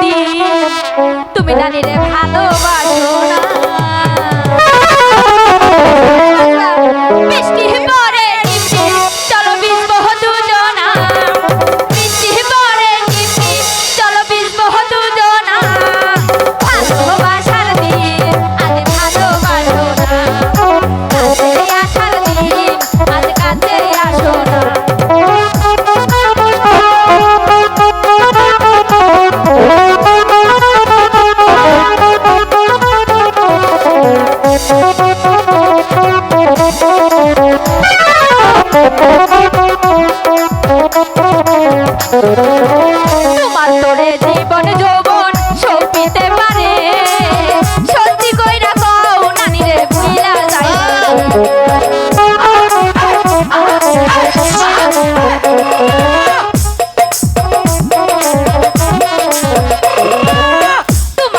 দিন। তুমি নানি রে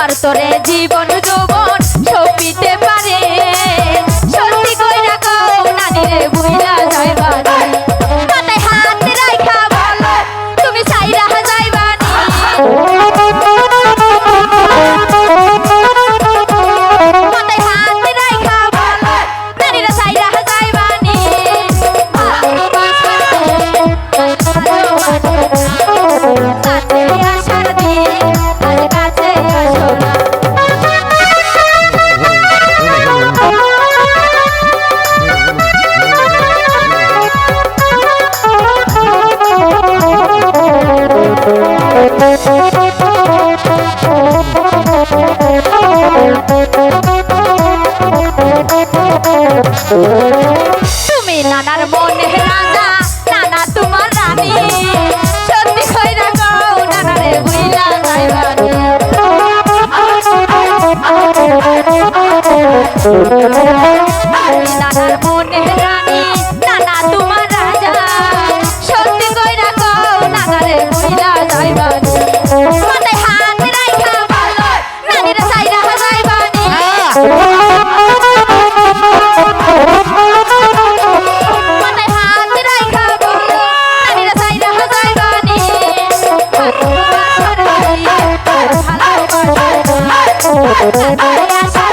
আমার তোরে জীবন যৌবন ছবিতে পা তুমি নানার মনে রাজা, নানা তোমার রানী। সত্যি খয়রা গাও নানারে বুইলা যাইবানি নানার মনে Bye.